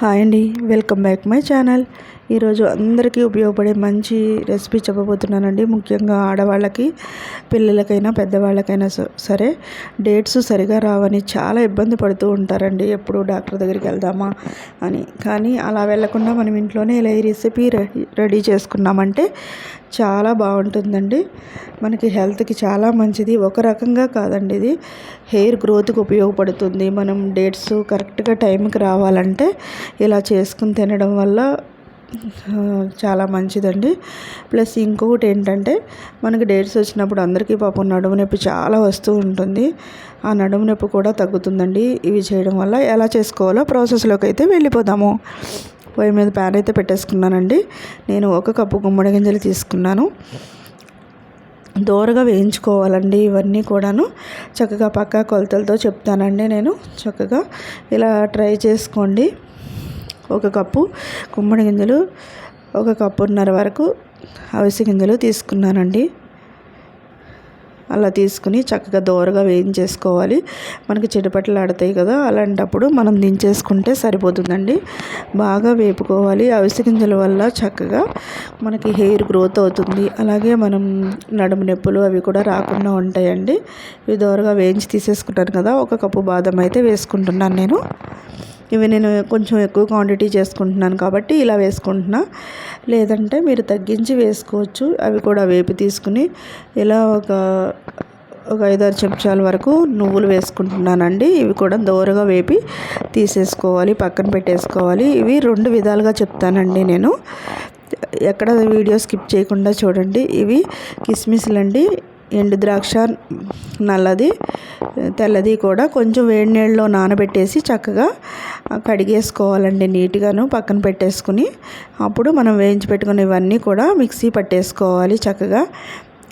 Hi అండి welcome back my channel ఈరోజు అందరికీ ఉపయోగపడే మంచి రెసిపీ చెప్పబోతున్నానండి. ముఖ్యంగా ఆడవాళ్ళకి పిల్లలకైనా పెద్దవాళ్ళకైనా సరే డేట్స్ సరిగా రావని చాలా ఇబ్బంది పడుతూ ఉంటారండి. ఎప్పుడు డాక్టర్ దగ్గరికి వెళ్దామా అని. కానీ అలా వెళ్ళకుండా మనం ఇంట్లోనే ఇలా ఈ రెసిపీ రెడీ చేసుకున్నామంటే చాలా బాగుంటుందండి. మనకి హెల్త్కి చాలా మంచిది. ఒక రకంగా కాదండి ఇది. హెయిర్ గ్రోత్కి ఉపయోగపడుతుంది. మనం డేట్స్ కరెక్ట్గా టైంకి రావాలంటే ఇలా చేసుకుని తినడం వల్ల చాలా మంచిదండి. ప్లస్ ఇంకొకటి ఏంటంటే మనకి డేట్స్ వచ్చినప్పుడు అందరికీ పాపం నడుము నొప్పి చాలా వస్తూ ఉంటుంది. ఆ నడుము నొప్పి కూడా తగ్గుతుందండి. ఇవి చేయడం వల్ల ఎలా చేసుకోవాలో ప్రాసెస్లోకి అయితే వెళ్ళిపోదాము. పొయ్యి మీద ప్యాన్ అయితే పెట్టేసుకున్నానండి. నేను ఒక కప్పు గుమ్మడి గింజలు తీసుకున్నాను. దోరగా వేయించుకోవాలండి ఇవన్నీ కూడాను. చక్కగా పక్క కొలతలతో చెప్తానండి నేను. చక్కగా ఇలా ట్రై చేసుకోండి. ఒక కప్పు గుమ్మడి గింజలు ఒక కప్పున్నర వరకు అవిసె గింజలు తీసుకున్నానండి. అలా తీసుకుని చక్కగా దోరగా వేయించేసుకోవాలి. మనకి చెడుపట్లు ఆడతాయి కదా అలాంటప్పుడు మనం దించేసుకుంటే సరిపోతుందండి. బాగా వేపుకోవాలి. అవిసె గింజల వల్ల చక్కగా మనకి హెయిర్ గ్రోత్ అవుతుంది. అలాగే మనం నడుము నొప్పులు అవి కూడా రాకుండా ఉంటాయండి. ఇవి దోరగా వేయించి తీసేసుకుంటాను కదా ఒక కప్పు బాదం అయితే వేసుకుంటున్నాను నేను. ఇవి నేను కొంచెం ఎక్కువ క్వాంటిటీ చేసుకుంటున్నాను కాబట్టి ఇలా వేసుకుంటున్నా. లేదంటే మీరు తగ్గించి వేసుకోవచ్చు. అవి కూడా వేపి తీసుకుని ఇలా ఒక ఒక ఐదారు చెంచాల వరకు నువ్వులు వేసుకుంటున్నానండి. ఇవి కూడా దోరగా వేపి తీసేసుకోవాలి పక్కన పెట్టేసుకోవాలి. ఇవి రెండు విధాలుగా చెప్తానండి నేను. ఎక్కడ వీడియో స్కిప్ చేయకుండా చూడండి. ఇవి కిస్మిస్లండి. ఎండు ద్రాక్ష నల్లది తెల్లది కూడా కొంచెం వేడి నీళ్ళలో నానబెట్టేసి చక్కగా కడిగేసుకోవాలండి నీట్గాను పక్కన పెట్టేసుకుని. అప్పుడు మనం వేయించి పెట్టుకున్న ఇవన్నీ కూడా మిక్సీ పట్టేసుకోవాలి చక్కగా.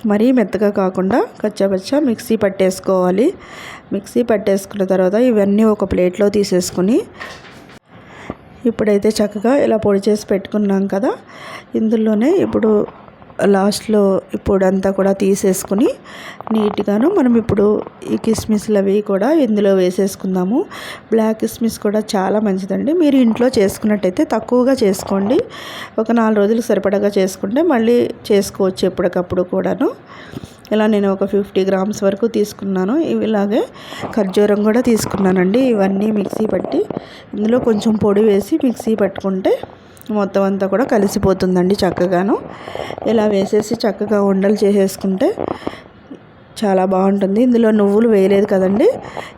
మరీ మెత్తగా కాకుండా కచ్చాపచ్చా మిక్సీ పట్టేసుకోవాలి. మిక్సీ పట్టేసుకున్న తర్వాత ఇవన్నీ ఒక ప్లేట్లో తీసేసుకుని ఇప్పుడైతే చక్కగా ఇలా పొడి చేసి పెట్టుకున్నాం కదా. ఇందులోనే ఇప్పుడు లాస్ట్లో ఇప్పుడంతా కూడా తీసేసుకుని నీట్గాను మనం ఇప్పుడు ఈ కిస్మిస్లు అవి కూడా ఇందులో వేసేసుకుందాము. బ్లాక్ కిస్మిస్ కూడా చాలా మంచిదండి. మీరు ఇంట్లో చేసుకున్నట్టయితే తక్కువగా చేసుకోండి. ఒక నాలుగు రోజులు సరిపడగా చేసుకుంటే మళ్ళీ చేసుకోవచ్చు ఎప్పటికప్పుడు కూడాను. ఇలా నేను ఒక ఫిఫ్టీ గ్రామ్స్ వరకు తీసుకున్నాను. ఇలాగే ఖర్జూరం కూడా తీసుకున్నానండి. ఇవన్నీ మిక్సీ పట్టి ఇందులో కొంచెం పొడి వేసి మిక్సీ పట్టుకుంటే మొత్తం అంతా కూడా కలిసిపోతుందండి చక్కగాను. ఇలా వేసేసి చక్కగా ఉండలు చేసేసుకుంటే చాలా బాగుంటుంది. ఇందులో నువ్వులు వేయలేదు కదండి.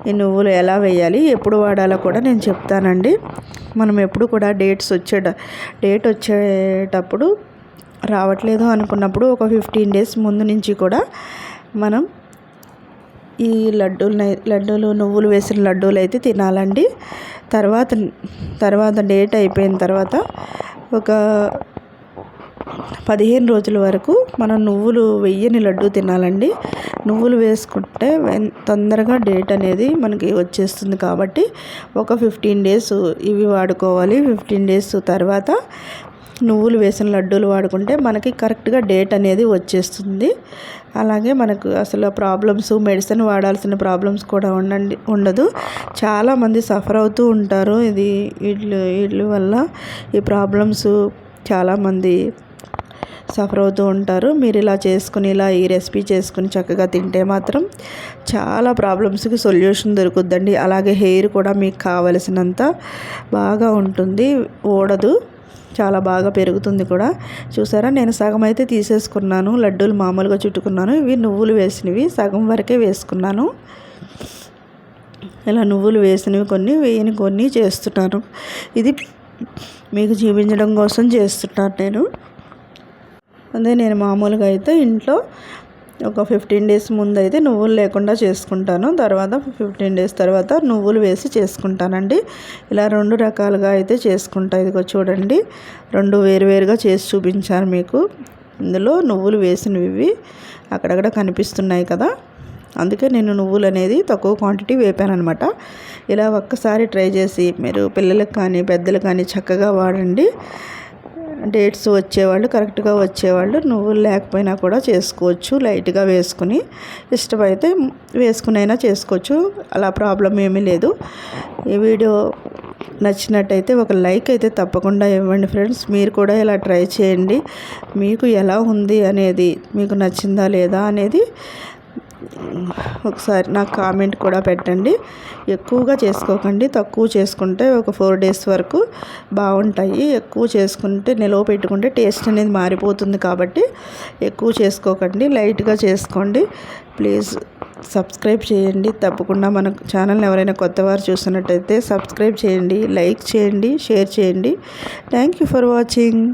ఈ నువ్వులు ఎలా వేయాలి ఎప్పుడు వాడాలో కూడా నేను చెప్తానండి. మనం ఎప్పుడు కూడా డేట్స్ వచ్చే డేట్ వచ్చేటప్పుడు రావట్లేదు అనుకున్నప్పుడు ఒక ఫిఫ్టీన్ డేస్ ముందు నుంచి కూడా మనం ఈ లడ్డూలు లడ్డూలు నువ్వులు వేసిన లడ్డూలు అయితే తినాలండి. తర్వాత తర్వాత డేట్ అయిపోయిన తర్వాత ఒక పదిహేను రోజుల వరకు మనం నువ్వులు వెయ్యని లడ్డు తినాలండి. నువ్వులు వేసుకుంటే తొందరగా డేట్ అనేది మనకి వచ్చేస్తుంది కాబట్టి ఒక ఫిఫ్టీన్ డేస్ ఇవి వాడుకోవాలి. ఫిఫ్టీన్ డేస్ తర్వాత నువ్వులు వేసిన లడ్డూలు వాడుకుంటే మనకి కరెక్ట్గా డేట్ అనేది వచ్చేస్తుంది. అలాగే మనకు అసలు ప్రాబ్లమ్స్ మెడిసిన్ వాడాల్సిన ప్రాబ్లమ్స్ కూడా ఉండండి ఉండదు. చాలామంది సఫర్ అవుతూ ఉంటారు. ఇది వీళ్ళు వీళ్ళ వల్ల ఈ ప్రాబ్లమ్స్ చాలామంది సఫర్ అవుతూ ఉంటారు. మీరు ఇలా చేసుకుని ఇలా ఈ రెసిపీ చేసుకుని చక్కగా తింటే మాత్రం చాలా ప్రాబ్లమ్స్కి సొల్యూషన్ దొరుకుద్దండి. అలాగే హెయిర్ కూడా మీకు కావలసినంత బాగా ఉంటుంది. ఓడదు. చాలా బాగా పెరుగుతుంది కూడా. చూసారా? నేను సగం అయితే తీసేసుకున్నాను. లడ్డూలు మామూలుగా చుట్టుకున్నాను. ఇవి నువ్వులు వేసినవి. సగం వరకే వేసుకున్నాను. ఇలా నువ్వులు వేసినవి కొన్ని వేయని కొన్ని చేస్తున్నాను. ఇది మీకు చూపించడం కోసం చేస్తున్నాను నేను. అదే నేను మామూలుగా అయితే ఇంట్లో ఒక ఫిఫ్టీన్ డేస్ ముందు అయితే నువ్వులు లేకుండా చేసుకుంటాను. తర్వాత ఫిఫ్టీన్ డేస్ తర్వాత నువ్వులు వేసి చేసుకుంటానండి. ఇలా రెండు రకాలుగా అయితే చేసుకుంటా. ఇదిగో చూడండి. రెండు వేరువేరుగా చేసి చూపించాను మీకు. ఇందులో నువ్వులు వేసినవి ఇవి అక్కడక్కడ కనిపిస్తున్నాయి కదా. అందుకే నేను నువ్వులు అనేది తక్కువ క్వాంటిటీ వేపాను అనమాట ఇలా ఒక్కసారి ట్రై చేసి మీరు పిల్లలకు కానీ పెద్దలకు కానీ చక్కగా వాడండి. డేట్స్ వచ్చేవాళ్ళు కరెక్ట్గా వచ్చేవాళ్ళు. నువ్వులు లేకపోయినా కూడా చేసుకోవచ్చు. లైట్గా వేసుకుని ఇష్టమైతే వేసుకునైనా చేసుకోవచ్చు. అలా ప్రాబ్లం ఏమీ లేదు. ఈ వీడియో నచ్చినట్టయితే ఒక లైక్ అయితే తప్పకుండా ఇవ్వండి ఫ్రెండ్స్. మీరు కూడా ఇలా ట్రై చేయండి. మీకు ఎలా ఉంది అనేది మీకు నచ్చిందా లేదా అనేది ఒకసారి నాకు కామెంట్ కూడా పెట్టండి. ఎక్కువగా చేసుకోకండి. తక్కువ చేసుకుంటే ఒక ఫోర్ డేస్ వరకు బాగుంటాయి. ఎక్కువ చేసుకుంటే నిలవ పెట్టుకుంటే టేస్ట్ అనేది మారిపోతుంది కాబట్టి ఎక్కువ చేసుకోకండి. లైట్గా చేసుకోండి. ప్లీజ్ సబ్స్క్రైబ్ చేయండి. తప్పకుండా మన ఛానల్ని ఎవరైనా కొత్త వారు చూస్తున్నట్టయితే సబ్స్క్రైబ్ చేయండి. లైక్ చేయండి. షేర్ చేయండి. Thank you for watching.